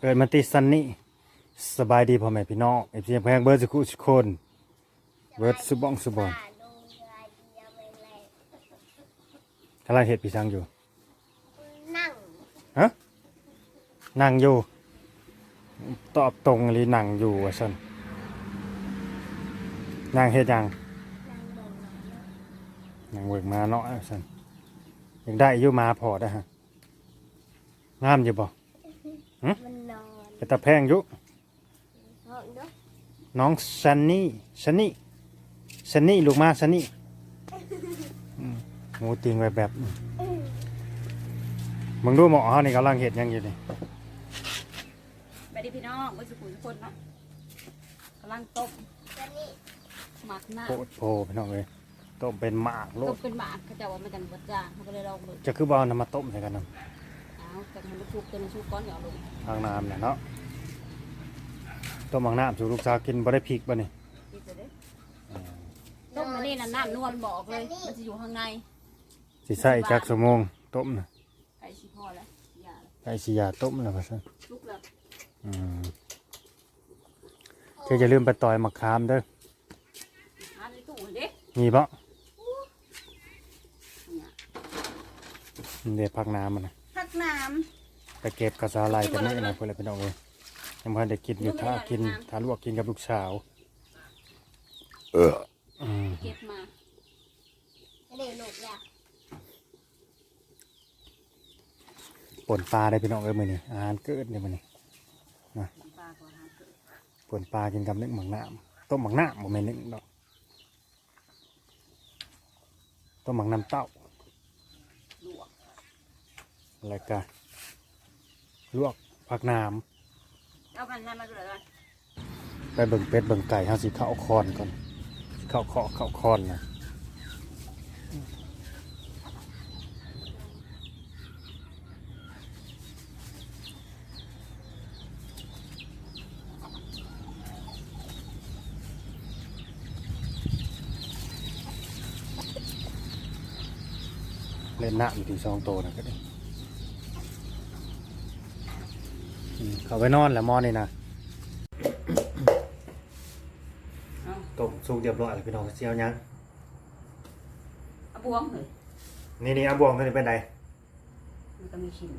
เกิดมาติซันนี่สบายดีพ่อแม่พี่น้องเอฟซีแพงเบิร์ดสุขุสุกคนเบิร์ดสุบองสุบอนกำลังเห็ดปีสังอยู่นั่งฮะนั่งอยู่ ตอบตรงหรือนั่งอยู่วะสันนั่งเฮ็ดหยังนั่งเบิ่งน้องนั่งเวิกมาเนาะว่าสันยังได้อยู่มาพอได้อฮะงามอยู่บ่มัน นอนไปตะแพงอยู่ห้องด้วยน้องซันนี่ซันนี่ซันนี่ลูกมาซันนี่อืมหมูติงไว้แบบนี้มึงดูหมอเขานี่กำลังเห็ดหยังอยู่นี่ไปดิพี่น้องไปสุขุมทุกคนเนาะกำลังต้มตอนนี้หมักหน้าโพดโพพี่น้องเลยต้มเป็นหมากโลต้ดมเป็นหมากเขาจะว่ามันจันบัดจ้างเขาก็เลยลองดูจะคือบเอาน้ำมาต้มใส่กันน้ เอาจากมันชุบจนมันชุบก้อนเดี๋ยวเอาลงำทางน้ำเนี่ยเนาะต้มบางน้ำสู่ลูกสาวกินบ่ได้พริกบ่นี่นี่จะได้ต้มอันนี้น่ะน้ำนวลบอกเลย มันจะอยู่ข้างในสิใส่จักสมงต้มนะไก่ชิพอแล้วอย่าเลยใส่สิยาต้มแล้วก็ซะชุบแล้วอืมเธออย่าลืมไปต่อยมะขามเด้อหาในตู้เด็กมีบ่เนี่ยเดี๋ยวพักน้ำมันนะพั กน้ไปเก็บกระสาลายกันนี่นะเพื่อนพี่น้องเลยยังพันได้กินอยู่ถ้ากินถ้าลวกกินกับลูกสาว เอออืมำเก็บมาเด็กหนุกแล้วป่นปลาได้พี่น้องเอ้ยมื้อนี้อาหารเกิดเนี่ยมื้อนี้ปลาก่อนหาเกิดป่นปลากินกับนึ่งหมักน้ำต้มหมักน้ำบ่แม่นนึ่งดอกต้มหมักน้ำเต้าลวก แล้วก็ลวกผักน้เอากันนั่นมาดูเลยก่อนำไปเบิ่งเป็ดเบิ่งไก่เฮาสิเข้าคอนก่อนเข้าเคาะเข้าคอนนะเล่นน้ำอยู่ที่ซองโตนะก็ได้อืม เขาไปนอนแล้วมอนี่นะเอาต้มสุกเรียบร้อยแล้วพี่น้องเจียวยังเอาบวงเลยนี่นี่อาบวงตัวนี้เป็นไงมันก็มีชิ้น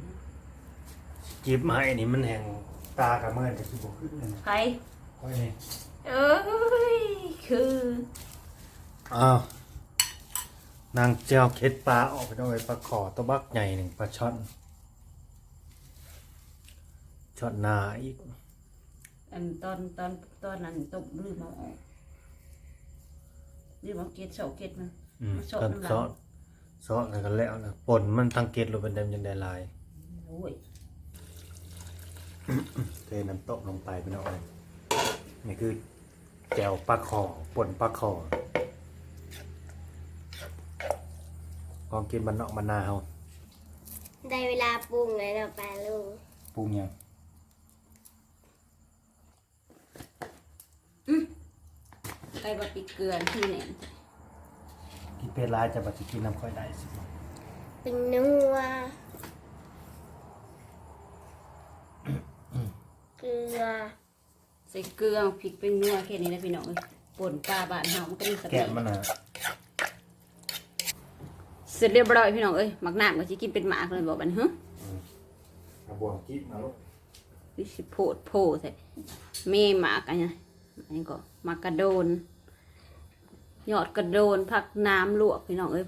จิบมาให้นี่มันแห้งตากับเมื่อนจะสิบขึ้นเลยนะใครค่อยนี่เอ้ยคืออ้าวนางเจียวเค็ดปลาออกไปด้วยปลาขอตัวบักใหญ่หนึ่งปลาช่อน ช่อนนาอีก อันตอนตอนตอนนั้นต้มลืมเอาออกลืมเอาเกล็ดเสาเกล็ดมันอืมซอสกันน้ำลายซอสซอสแล้วก็แล้วนะป่นมันทังเกตลงเป็นเดมยันได้ลาย โอ้ยเทน้ำตกลงไปพี่น้องเลยนี่คือแจ่วปลาขอป่นปลาขอของกินมันเนาะมันนาเฮาได้เวลาปรุงเลยเราไปลุงปรุงยัง ไก่บะปิดเกลือที่เนี่ยกินเป็ดลายจะบัดสิกินน้ำค่อยได้สิเป็นนัวเกลือใส่เกลือพริกเป็นนัวแค่นี้นะพี่น้องเอ้ยป่นปลาบานเฮามันก็มีสแกะเปมันน่ะเสร็จเรียบร้อยพี่น้องเอ้ยหมักน้ำก็สิกินเป็นหมากเลยบอกบัดนฮึกระบวงกิ๊บมาลูกวิสิโพดโพใส่เมหมากอันนี้ อันนี้ก็หมากกระโดนยอดกระโดนผักน้ำลวกพี่น้องเอ้ย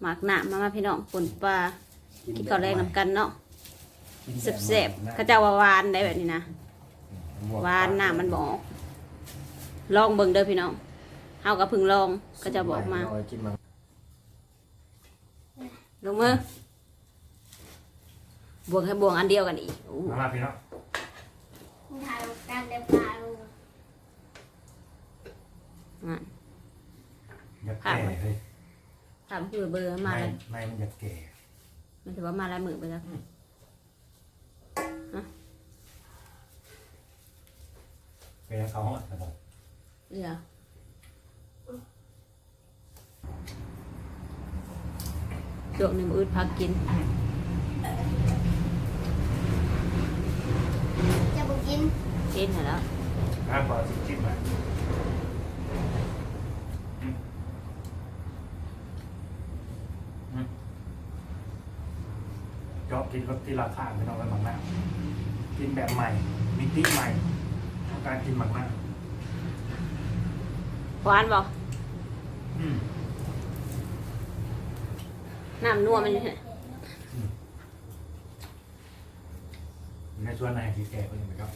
หมากน้ำมามาพี่น้องป่นปลาที่เขาแรงนำกันเนาะแซ่บๆเขาเจะว่าหวานได้แบบนี้นะหวานน้ำมันบอกลองเบิ่งเด้อพี่น้องเฮาก็เพึ่งลองก็จะบอกมาเกินมาลงมือบวกให้บวงอันเดียวกันอีกโอ้มามาพี่น้องทานกันเดี๋ยวปลาลุง อะ อย่าแก่เฮ้ยถามคือเบอร์มาไม่แล้วไม่มันอย่าแก่มันถือว่ามาแล้วมือไปแล้วเป็นเขาหอดกระบอกเดี๋ยวช่วงหนึ่งมือดพักกินเเห็นแล้วมากกว่าสิบชิ้นไปยอมกิ นรสที่ราคาไม่ต้องไว้มากมากกินแบบใหม่ มิติใหม่ต้องการกินมากมากหวานบ่อืมน้ำนัวมันอยู่เนี่ยในส่วนไหนที่แก่ก็ยังไม่ก็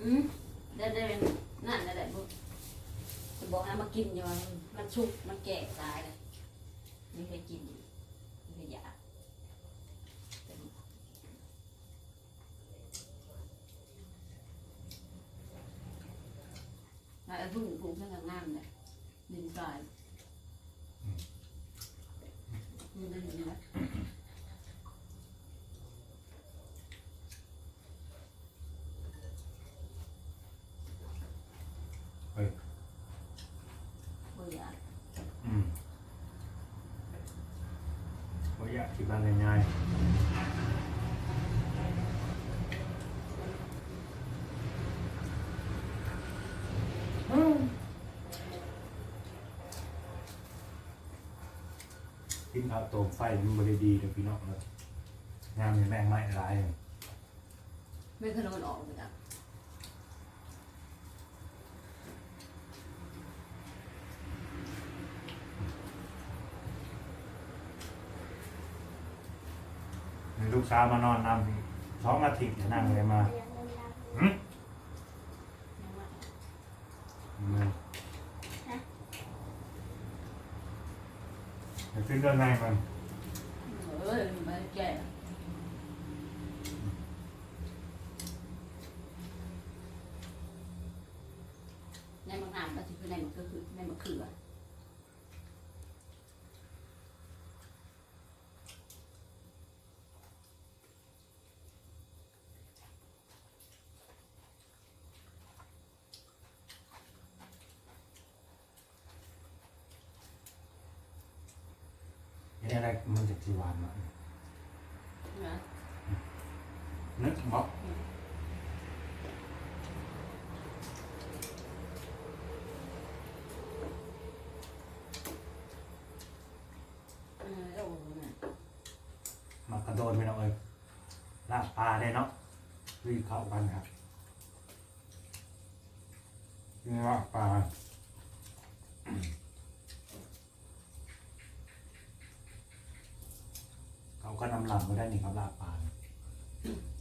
อืมได้ได้เป็นนั่นได้ได้บุจะบอกให้มากินอยู่ว่ามันชุกมันแก่ตายเลยไม่เคยกินไม่เคยอยาก แล้วไอ้พึ่งปลูกให้งามเลยดินทรายมันได้อยู่นี่แหละเฮ้ยบ่อยากอืมโอ้ยอยากกินบ้านง่ายๆ กินข้าวต้มไฟมันบริดีเดี๋ยวพี่น้องเลยงามอย่างแรงไม้ลายไม่เคยโดนออกเลยจ้ะมีลูกสาวมานอนนำนี่สองอาทิตย์เนี่ยนั่งเลยมาหึอืม เดี๋ยวขึ้นด้านในมัน เอ้ยมันแก่ในบางอ่านก็คือในมันก็คือในมันคือ นี่อะไรมันจะจีหวานมานะนึกบอกเออโอ้โหน่ะมากระโดดไม่เอาเลยลากปลาได้เนาะรีบเข้ากันครับนี่ว่าปลาเขาก็นำหลังมาได้นี่ครับลากปลา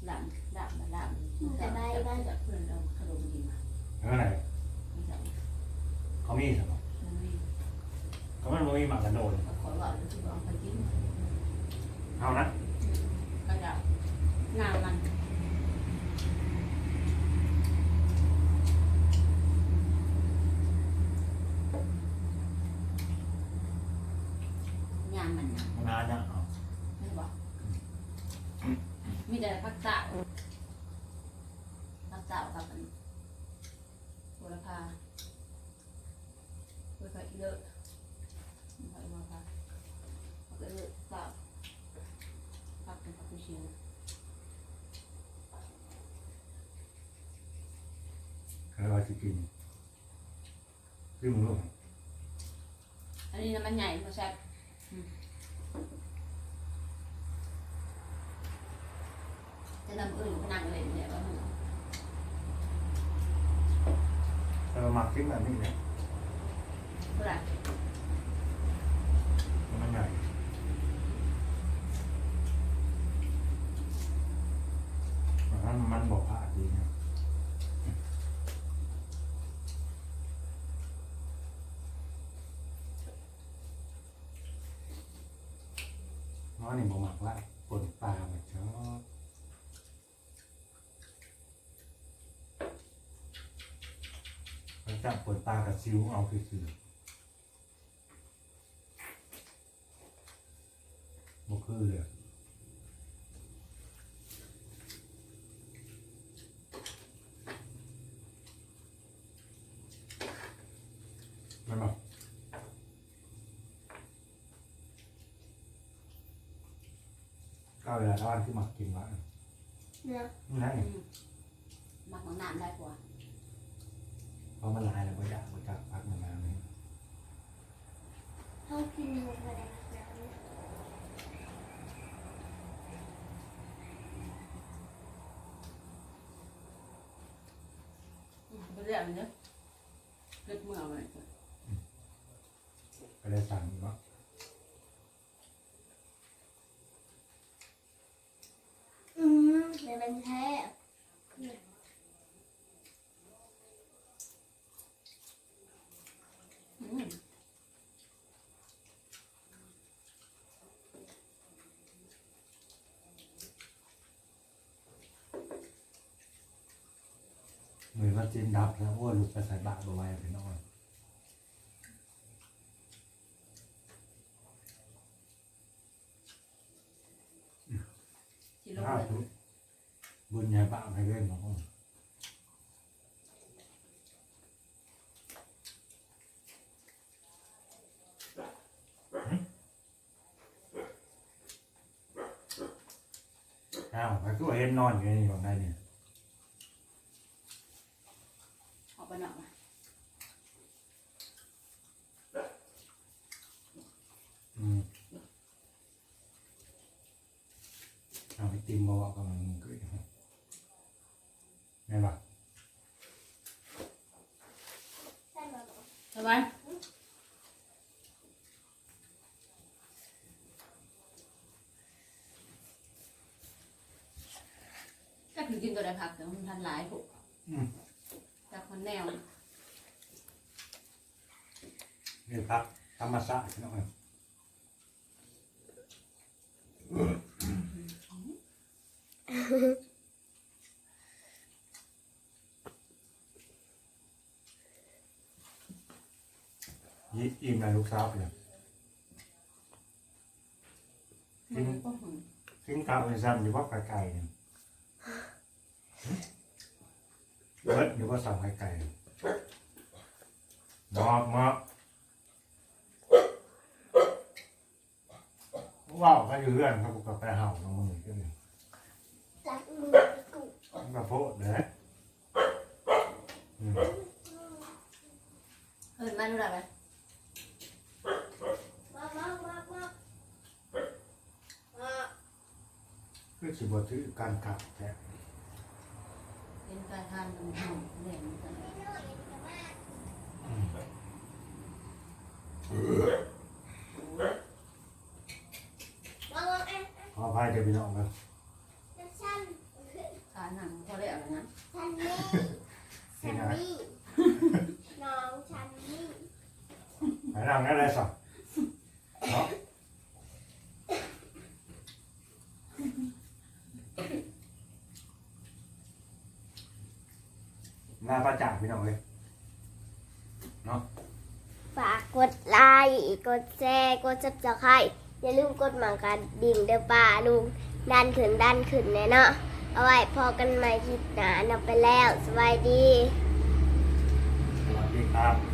ดำดำดำดำแต่ใบบ้านจากเพื่อนเราขนมดีมา เมื่อไหร่ ไม่ใช่ เขามีสิครับมันมีเขาไม่มีหมากกระโดดก็ขอว่าจะลองไปกินเอานะก็จะงามมันงามมันนะงานเนี่ยเอาไม่บอกมีแต่พักเต่าพักเต่ากับมันบุรพา บุรพาเยอะบุรพาบุรพาพักเยอะเต่าพักเป็นพักผู้ชิวใครว่าจะกินขึ้นมึงลูกอันนี้น้ำมันใหญ่มาแซ่บอืมจะนำอื่นไปนั่งเลยเนี่ยว่ามันเออหมักขึ้นแบบนี้เนี่ย เท่าไหร่ มันใหญ่มันมันบอกพลาดดีเนี่ย น้อยนี่บอกหมักว่าปนปลาแบบชอบแล้วจับปนปลากับซิวเอาคือๆบ่คือเลย มันบอก ก็เวลาทอดขึ้นมากินวะเนาะนี่ไงอืมมักของน้ำได้กว่าเพราะมันลายแล้วก็อยากก็จักพักมันมาเลยเขากินลงไปในน้ำไปเรื่อยมันเนาะเล็บมือเอาไว้ก็เลยสั่งว่า อืมในมันแท้ อืม เห มือนว่าเจนดับแล้วว่าลูกไปใส่บาตรเอาไว้ไปนอนสิลงถ้าเลยทุกบุญใหญ่บ้างให้เล่นของผมอ้าวไปก็เห็นนอนอยู่นี่ของนายเนี่ย ออกไปหน่อยมา อืม เอาไปติมบอกกำลังเกิดนะครับไงบ้างใช่ไหมสบายก็คือกินตัวใดผักแต่มันทันหลายผูกอืมจากคนแนวนี่พักธรรมศาสตร์นะ ยี่อิ่มเลยลูกสาวเลยมันก็หึงทิ้งกาวไปซ้ำอยู่ว่าไก่ๆเนี่ยเบิดอยู่ว่าสั่งไก่ๆมอกมอกว้าวเขาอยู่เรื่องเขาบุกกับไปเห่าน้องมึงก็เลยรักมือกุ๊ กมันก็โพดเลยอืมเอินมาดูได้ไหมมามามามามาคือสิบถือการขับแท้เป็นการทานมันหอมเหนื่อยเหมือนกันอืมมามาเอ๊ะขออภัยเดี๋ยวพี่น้องครับ น้ำชั้น ทานหนังพ อแล้วเลยนะชั้นนี่ชั้นนี่น้องชั้นนี่ไปนั่งนั่นเลยสักเนาะหน้าประจักษ์พี่น้องเลยเนาะฝากกดไลค์กดแชร์กดซับสไครต์อย่าลืมกดหมังกันดิ่งเด้อป้าลุงดันขึ้นดันขึ้นแน่เนาะ เอาไว้พอกันใหม่คลิปหนาเราไปแล้ว สวัสดี สวัสดีครับ